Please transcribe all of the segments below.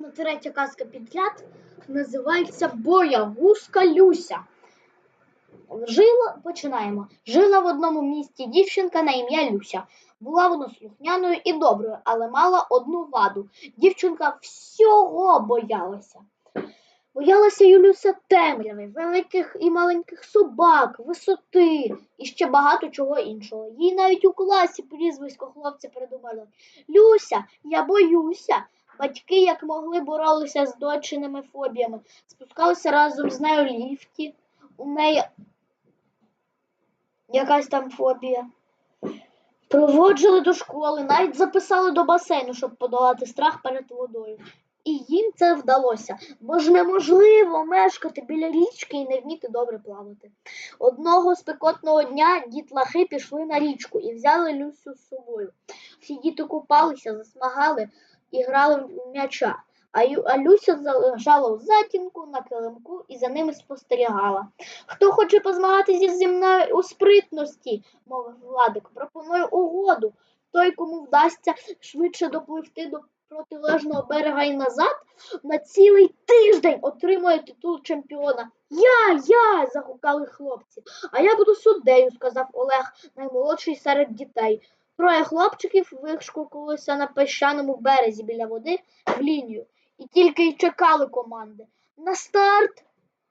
Ну, Третя казка підряд називається Боягузка Люся. Жила, починаємо. Жила в одному місті дівчинка на ім'я Люся. Була вона слухняною і доброю, але мала одну ваду. Дівчинка всього боялася. Боялася Юлюся темряви, великих і маленьких собак, висоти і ще багато чого іншого. Їй навіть у класі прізвисько хлопці придумали. Люся, я боюся. Батьки, як могли, боролися з дочиними фобіями, спускалися разом з нею ліфті. У неї якась там фобія. Проводжали до школи, навіть записали до басейну, щоб подолати страх перед водою. І їм це вдалося, бо ж неможливо мешкати біля річки і не вміти добре плавати. Одного спекотного дня дітлахи пішли на річку і взяли Люсю з собою. Всі діти купалися, засмагали і грали в м'яча. А, Люся залежала у затінку на килимку і за ними спостерігала. Хто хоче позмагатися зі мною у спритності, мовив Владик, пропоную угоду. Той, кому вдасться швидше допливти до протилежного берега і назад, на цілий тиждень отримує титул чемпіона. Я, я. загукали хлопці. А я буду суддею, сказав Олег, наймолодший серед дітей. Троє хлопчиків вишкуркувалися на піщаному березі біля води в лінію і тільки й чекали команди. На старт!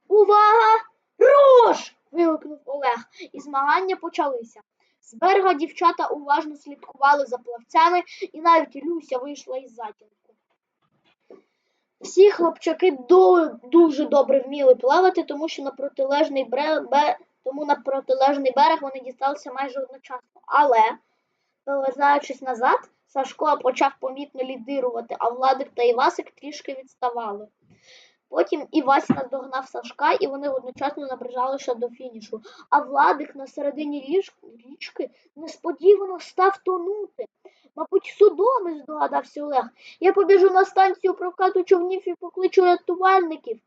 Увага! Руш! вигукнув Олег, і змагання почалися. З берега дівчата уважно слідкували за плавцями, і навіть Люся вийшла із затінку. Всі хлопчаки дуже добре вміли плавати, тому що на протилежний берег, тому на протилежний берег вони дісталися майже одночасно. Але, повертаючись назад, Сашко почав помітно лідирувати, а Владик та Івасик трішки відставали. Потім Івась наздогнав Сашка, і вони одночасно наближалися до фінішу. А Владик на середині річки несподівано став тонути. Мабуть, судоми, здогадався Олег. Я побіжу на станцію прокату човнів і покличу рятувальників.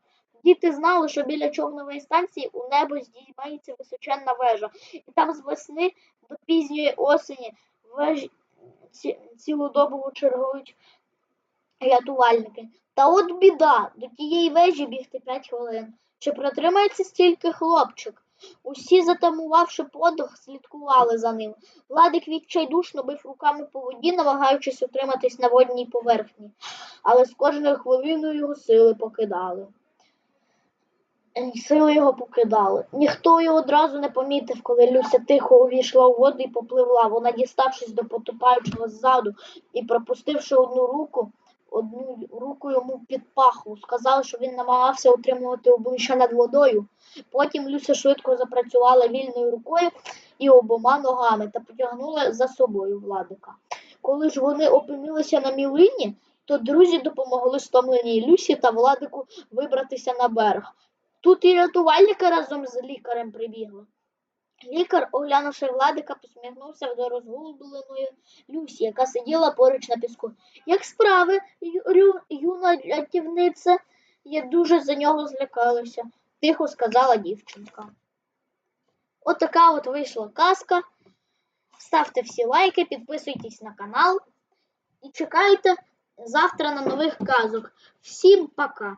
Діти знали, що біля човнової станції у небо здіймається височенна вежа, і там з весни до пізньої осені вежі ці- цілодобово чергують рятувальники. Та от біда, до тієї вежі бігти 5 хвилин. Чи протримається стільки хлопчик? Усі, затамувавши подих, слідкували за ним. Владик відчайдушно бив руками по воді, намагаючись утриматись на водній поверхні, але з кожною хвилиною його сили покидали. Сили його покидали. Ніхто його одразу не помітив, коли Люся тихо увійшла у воду і попливла. Вона, діставшись до потопаючого ззаду і пропустивши одну руку, одну руку йому під пахву, сказала, що він намагався утримувати обличчя над водою. Потім Люся швидко запрацювала вільною рукою і обома ногами та потягнула за собою Владика. Коли ж вони опинилися на мілині, то друзі допомогли стомленій Люсі та Владику вибратися на берег. Тут і рятувальники разом з лікарем прибігли. Лікар, оглянувши Владика, посміхнувся до розгубленої Люсі, яка сиділа поруч на піску. Як справи, ю- юна рятівниця? Я дуже за нього злякалася, тихо сказала дівчинка. От така от вийшла казка. Ставте всі лайки, підписуйтесь на канал і чекайте завтра на нових казок. Всім пока!